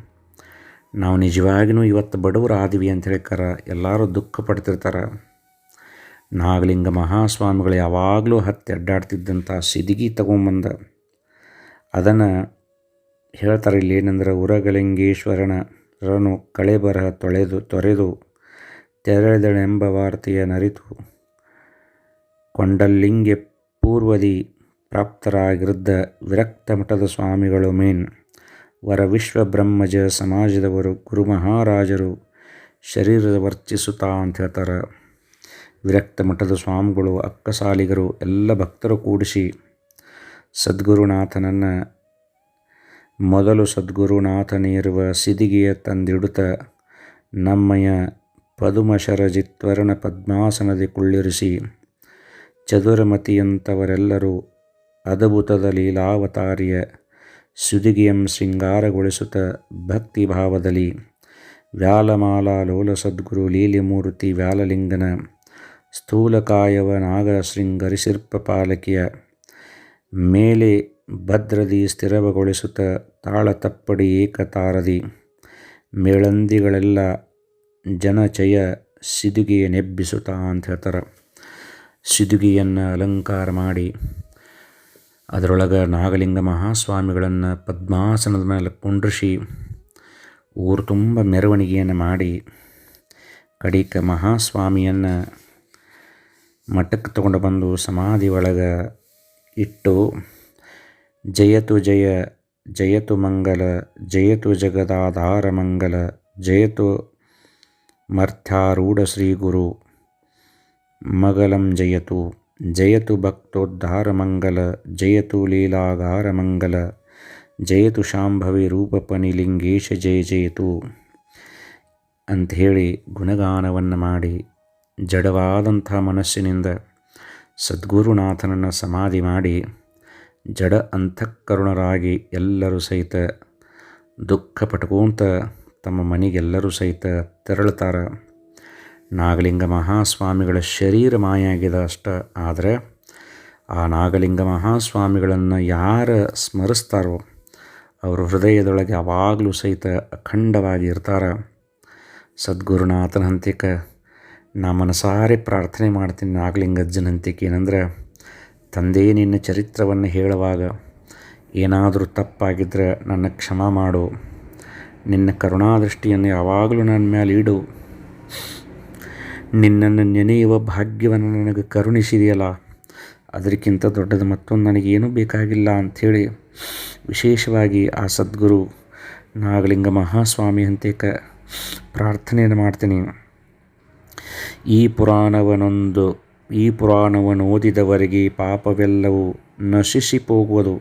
ನಾವು ನಿಜವಾಗಿಯೂ ಇವತ್ತು ಬಡವರು ಆದಿವಿ ಅಂತ ಹೇಳ್ಕಾರ ಎಲ್ಲರೂ ದುಃಖ ಪಡ್ತಿರ್ತಾರೆ ನಾಗಲಿಂಗ ಮಹಾಸ್ವಾಮಿಗಳು ಯಾವಾಗಲೂ ಹತ್ತಿ ಅಡ್ಡಾಡ್ತಿದ್ದಂಥ ಸಿದಿಗಿ ತಗೊಂಬಂದ. ಅದನ್ನು ಹೇಳ್ತಾರೆ ಇಲ್ಲಿ ಏನಂದ್ರೆ ಉರಗಲಿಂಗೇಶ್ವರನ ರನು ಕಳೆ ಬರಹ ತೊಳೆದು, ತೊರೆದು ತೆರೆದಳೆಂಬ ವಾರ್ತೆಯ ನರಿತು ಕೊಂಡಲ್ಲಿಂಗೆ ಪೂರ್ವದಿ ಪ್ರಾಪ್ತರಾಗಿದ್ದ ವಿರಕ್ತ ಮಠದ ಸ್ವಾಮಿಗಳು ಮೇನ್. ವರ ವಿಶ್ವ ಬ್ರಹ್ಮಜ ಸಮಾಜದವರು ಗುರು ಮಹಾರಾಜರು ಶರೀರದ ವರ್ತಿಸುತ್ತಾ ಅಂತ ಹೇಳ್ತಾರೆ. ವಿರಕ್ತ ಮಠದ ಸ್ವಾಮಿಗಳು ಅಕ್ಕಸಾಲಿಗರು ಎಲ್ಲ ಭಕ್ತರು ಕೂಡಿಸಿ ಸದ್ಗುರುನಾಥನನ್ನು ಮೊದಲು ಸದ್ಗುರುನಾಥನಿರುವ ಸಿದಿಗೆಯ ತಂದಿಡುತ್ತ ನಮ್ಮಯ ಪದುಮಶರಜಿತ್ವರಣ ಪದ್ಮಾಸನದಿ ಕುಳ್ಳಿರಿಸಿ ಚದುರಮತಿಯಂಥವರೆಲ್ಲರೂ ಅದ್ಭುತದ ಲೀಲಾವತಾರಿಯ ಸುದಿಗಿಯಂ ಶೃಂಗಾರಗೊಳಿಸುತ್ತ ಭಕ್ತಿಭಾವದಲ್ಲಿ ವ್ಯಾಲಮಾಲಾ ಲೋಲ ಸದ್ಗುರು ಲೀಲಿಮೂರ್ತಿ ವ್ಯಾಲಲಿಂಗನ ಸ್ಥೂಲಕಾಯವ ನಾಗಶೃಂಗರಿಸಿರ್ಪ ಪಾಲಕಿಯ ಮೇಲೆ ಭದ್ರದಿ ಸ್ಥಿರವಗೊಳಿಸುತ್ತ ತಾಳತಪ್ಪಡಿ ಏಕತಾರದಿ ಮೇಳಂದಿಗಳೆಲ್ಲ ಜನಚಯ ಸಿದುಗಿಯ ನೆಬ್ಬಿಸುತ್ತಾ ಅಂತ ಹೇಳ್ತಾರೆ ಸಿದುಗಿಯನ್ನು ಅಲಂಕಾರ ಮಾಡಿ ಅದರೊಳಗೆ ನಾಗಲಿಂಗ ಮಹಾಸ್ವಾಮಿಗಳನ್ನು ಪದ್ಮಾಸನದ ಮೇಲೆ ಕುಂಡ್ರಿಸಿ ಊರು ತುಂಬ ಮೆರವಣಿಗೆಯನ್ನು ಮಾಡಿ, ಕಡಿಕ ಮಹಾಸ್ವಾಮಿಯನ್ನು ಮಠಕ್ಕೆ ತಗೊಂಡು ಬಂದು ಸಮಾಧಿ ಒಳಗೆ ಇಟ್ಟು, ಜಯತು ಜಯ, ಜಯತು ಮಂಗಲ, ಜಯತು ಜಗದಾಧಾರ ಮಂಗಲ, ಜಯತು ಮರ್ಥಾರೂಢ ಶ್ರೀ ಗುರು, ಮಗಲಂ ಜಯತು. ಜಯತು ಭಕ್ತೋದ್ಧಾರ ಮಂಗಲ ಜಯತು ಲೀಲಾಗಾರ ಮಂಗಲ ಜಯತು ಶಾಂಭವಿ ರೂಪಪನಿ ಲಿಂಗೇಶ ಜಯ ಜಯತು ಅಂಥೇಳಿ ಗುಣಗಾನವನ್ನು ಮಾಡಿ ಜಡವಾದಂಥ ಮನಸ್ಸಿನಿಂದ ಸದ್ಗುರುನಾಥನನ್ನು ಸಮಾಧಿ ಮಾಡಿ ಜಡ ಅಂತಃಕರುಣರಾಗಿ ಎಲ್ಲರೂ ಸಹಿತ ದುಃಖ ಪಟ್ಕೋತ ತಮ್ಮ ಮನೆಗೆಲ್ಲರೂ ಸಹಿತ ತೆರಳುತ್ತಾರೆ. ನಾಗಲಿಂಗ ಮಹಾಸ್ವಾಮಿಗಳ ಶರೀರ ಮಾಯಾಗಿದೆ ಅಷ್ಟ ಆದರೆ ಆ ನಾಗಲಿಂಗ ಮಹಾಸ್ವಾಮಿಗಳನ್ನು ಯಾರು ಸ್ಮರಿಸ್ತಾರೋ ಅವರು ಹೃದಯದೊಳಗೆ ಯಾವಾಗಲೂ ಸಹಿತ ಅಖಂಡವಾಗಿ ಇರ್ತಾರೆ. ಸದ್ಗುರುನಾಥನ ಹಂತಿಕ ನಾ ಮನಸಾರೆ ಪ್ರಾರ್ಥನೆ ಮಾಡ್ತೀನಿ ನಾಗಲಿಂಗಜ್ಜನ ಹಂತಿಕೆ ಏನಂದ್ರೆ, ತಂದೆ ನಿನ್ನ ಚರಿತ್ರವನ್ನು ಹೇಳುವಾಗ ಏನಾದರೂ ತಪ್ಪಾಗಿದ್ದರೆ ನನ್ನ ಕ್ಷಮ ಮಾಡು. ನಿನ್ನ ಕರುಣಾದೃಷ್ಟಿಯನ್ನು ಯಾವಾಗಲೂ ನನ್ನ ಮೇಲೆ ಇಡು. ನಿನ್ನನ್ನು ನೆನೆಯುವ ಭಾಗ್ಯವನ್ನು ನನಗೆ ಕರುಣಿಸಿದೆಯಲ್ಲ, ಅದಕ್ಕಿಂತ ದೊಡ್ಡದು ಮತ್ತೊಂದು ನನಗೇನೂ ಬೇಕಾಗಿಲ್ಲ ಅಂಥೇಳಿ ವಿಶೇಷವಾಗಿ ಆ ಸದ್ಗುರು ನಾಗಲಿಂಗ ಮಹಾಸ್ವಾಮಿ ಅಂತೇಕ ಪ್ರಾರ್ಥನೆಯನ್ನು ಮಾಡ್ತೀನಿ. ಈ ಪುರಾಣವನೊಂದು, ಈ ಪುರಾಣವನ್ನು ಓದಿದವರಿಗೆ ಪಾಪವೆಲ್ಲವೂ ನಶಿಸಿ ಹೋಗುವುದು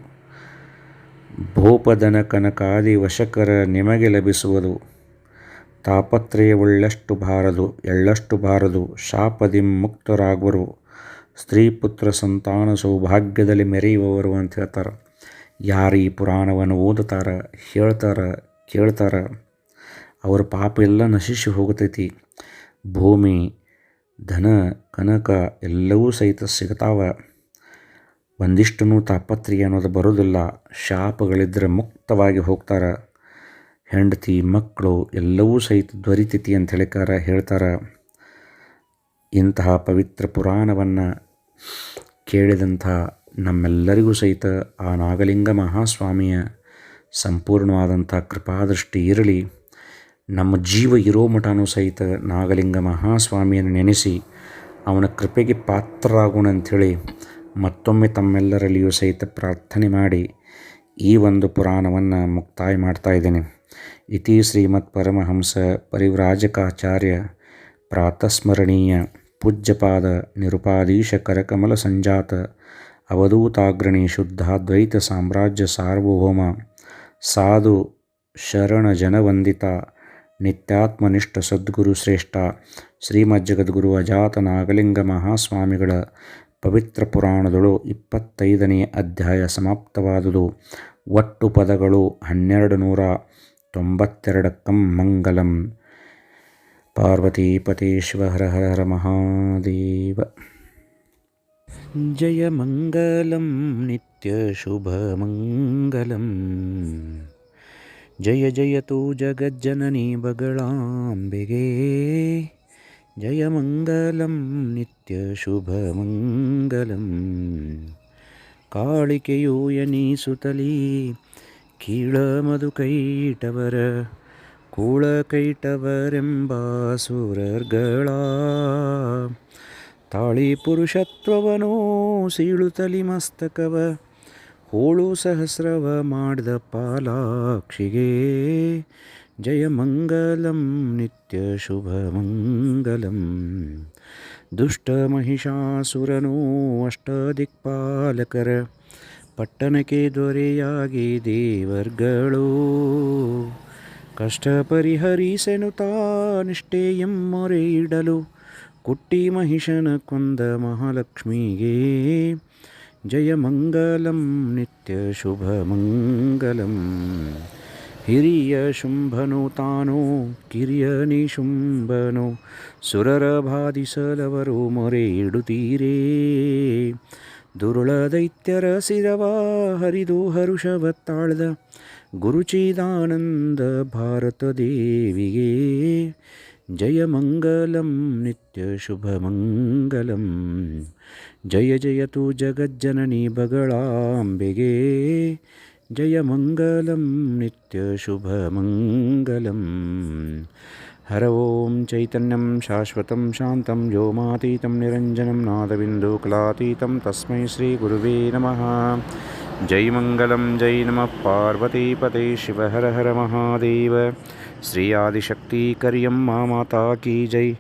ಭೋಪದನ ಕನಕಾದಿ ವಶಕರ ನಿಮಗೆ ಲಭಿಸುವುದು. ತಾಪತ್ರಯವುಳ್ಳಷ್ಟು ಬಾರದು, ಎಳ್ಳಷ್ಟು ಬಾರದು, ಶಾಪದಿ ಮುಕ್ತರಾಗುವರು. ಸ್ತ್ರೀ ಪುತ್ರ ಸಂತಾನ ಸೌಭಾಗ್ಯದಲ್ಲಿ ಮೆರೆಯುವವರು ಅಂತ ಹೇಳ್ತಾರೆ. ಯಾರು ಈ ಪುರಾಣವನ್ನು ಓದುತ್ತಾರ, ಹೇಳ್ತಾರ, ಕೇಳ್ತಾರ? ಅವರ ಪಾಪ ಎಲ್ಲ ನಶಿಸಿ ಹೋಗುತ್ತೈತಿ ಭೂಮಿ, ಧನ, ಕನಕ ಎಲ್ಲವೂ ಸಹಿತ ಸಿಗ್ತಾವ. ಒಂದಿಷ್ಟೂ ತಾಪತ್ರೆಯ ಅನ್ನೋದು ಬರೋದಿಲ್ಲ. ಶಾಪಗಳಿದ್ದರೆ ಮುಕ್ತವಾಗಿ ಹೋಗ್ತಾರೆ. ಹೆಂಡತಿ, ಮಕ್ಕಳು ಎಲ್ಲವೂ ಸಹಿತ ಧ್ವರಿತಿಥಿ ಅಂತ ಹೇಳಿಕಾರ ಹೇಳ್ತಾರೆ. ಇಂತಹ ಪವಿತ್ರ ಪುರಾಣವನ್ನು ಕೇಳಿದಂಥ ನಮ್ಮೆಲ್ಲರಿಗೂ ಸಹಿತ ಆ ನಾಗಲಿಂಗ ಮಹಾಸ್ವಾಮಿಯ ಸಂಪೂರ್ಣವಾದಂಥ ಕೃಪಾದೃಷ್ಟಿ ಇರಲಿ. ನಮ್ಮ ಜೀವ ಇರೋ ಮಠನೂ ಸಹಿತ ನಾಗಲಿಂಗ ಮಹಾಸ್ವಾಮಿಯನ್ನು ನೆನೆಸಿ ಅವನ ಕೃಪೆಗೆ ಪಾತ್ರರಾಗೋಣ ಅಂಥೇಳಿ ಮತ್ತೊಮ್ಮೆ ತಮ್ಮೆಲ್ಲರಲ್ಲಿಯೂ ಸಹಿತ ಪ್ರಾರ್ಥನೆ ಮಾಡಿ ಈ ಒಂದು ಪುರಾಣವನ್ನು ಮುಕ್ತಾಯ ಮಾಡ್ತಾ ಇದ್ದೇನೆ. ಇತಿ ಶ್ರೀಮತ್ ಪರಮಹಂಸ ಪರಿವ್ರಾಜಕಾಚಾರ್ಯ ಪ್ರಾತಸ್ಮರಣೀಯ ಪೂಜ್ಯಪಾದ ನಿರುಪಾದೀಶ ಕರಕಮಲ ಸಂಜಾತ ಅವಧೂತಾಗ್ರಣಿ ಶುದ್ಧಾದ್ವೈತ ಸಾಮ್ರಾಜ್ಯ ಸಾರ್ವಭೌಮ ಸಾಧು ಶರಣ ಜನವಂದಿತ ನಿತ್ಯಾತ್ಮನಿಷ್ಠ ಸದ್ಗುರು ಶ್ರೇಷ್ಠ ಶ್ರೀಮಜ್ಜಗದ್ಗುರು ಅಜಾತ ನಾಗಲಿಂಗ ಮಹಾಸ್ವಾಮಿಗಳ ಪವಿತ್ರ ಪುರಾಣದಳು ಇಪ್ಪತ್ತೈದನೇ ಅಧ್ಯಾಯ ಸಮಾಪ್ತವಾದುದು ಒಟ್ಟು ಪದಗಳು ಹನ್ನೆರಡು ನೂರ ತೊಂಬತ್ತೆರಡಕ್ಕಂ ಮಂಗಲಂ ಪಾರ್ವತೀಪತಿ ಶಿವ ಹರ ಹರ ಹರ ಮಹಾದೇವ ಜಯ ಮಂಗಲಂ ನಿತ್ಯ ಶುಭ ಮಂಗಲಂ ಜಯ ಜಯತು ಜಗಜ್ಜನನಿ ಬಗಳಾಂಬೆಗೆ ಜಯ ಕೀಳ ಮದು ಕೈಟವರ, ಕೂಳ ಕೈಟವರೆಂಬ ಸುರರ್ಗಳ ತಾಳಿ ಪುರುಷತ್ವವನೋ ಸೀಳು ತಲಿ ಮಸ್ತಕವ, ಹೋಳು ಸಹಸ್ರವ ಮಾಡಿದ ಪಾಲಾಕ್ಷಿಗೆ. ಜಯ ಮಂಗಲಂ, ನಿತ್ಯ ಶುಭ ಮಂಗಲಂ. ದುಷ್ಟ ಮಹಿಷಾಸುರನೂ ಅಷ್ಟದಿಕ್ಪಾಲಕರ ಪಟ್ಟಣಕ್ಕೆ ದೊರೆಯಾಗಿ ದೇವರ್ಗಳು. ಕಷ್ಟ ಪರಿಹರಿಸೆನು ನಿಷ್ಠೆಯಂ ಮೊರೆ ಇಡಲು ಕುಟ್ಟಿ ಮಹಿಷನ ಕೊಂದ ಮಹಾಲಕ್ಷ್ಮಿಗೆ. ಜಯ ಮಂಗಲಂ, ನಿತ್ಯ ಶುಭ ಮಂಗಲಂ. ಹಿರಿಯ ಶುಂಭನು ತಾನು ಕಿರಿಯ ನಿಶುಂಭನು ಸುರರ ಬಾಧಿಸಲವರು ಮೊರೆ ಇಡುತ್ತೀರೇ. ದುರುಳ ದೈತ್ಯರ ಶಿರವ ಹರಿದು ಹರುಷವತ್ತಾಳ್ದ ಗುರುಚಿದಾನಂದ ಭಾರತ ದೇವಿಗೆ ಜಯ ಮಂಗಲಂ ನಿತ್ಯ ಶುಭ ಮಂಗಲಂ ಜಯ ಜಯತು ಜಗಜ್ಜನನಿ ಬಗಳಾಂಬೆಗೆ ಜಯ ಮಂಗಲಂ ನಿತ್ಯ ಶುಭ ಮಂಗಲಂ हर ॐ चैतन्यं शाश्वतं शान्तं व्योमातीतं निरञ्जनं नादबिन्दुकलातीतं तस्मै श्रीगुरुवे नमः जय मङ्गलं जय नमः पार्वतीपते शिव हर हर महादेव श्री आदिशक्तिकर्यं मा माता की जय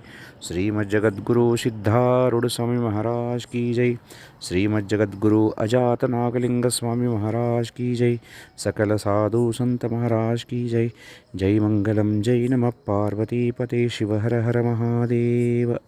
श्रीमज्जगद्गुरु सिद्धारूढस्वामी महाराज की जय श्रीमज्जगद्गुरु अजात नागलिंग स्वामी महाराज की जय। सकल साधु संत महाराज की जय। जय मंगलम जय नमः पार्वती पते शिव हर हर महादेव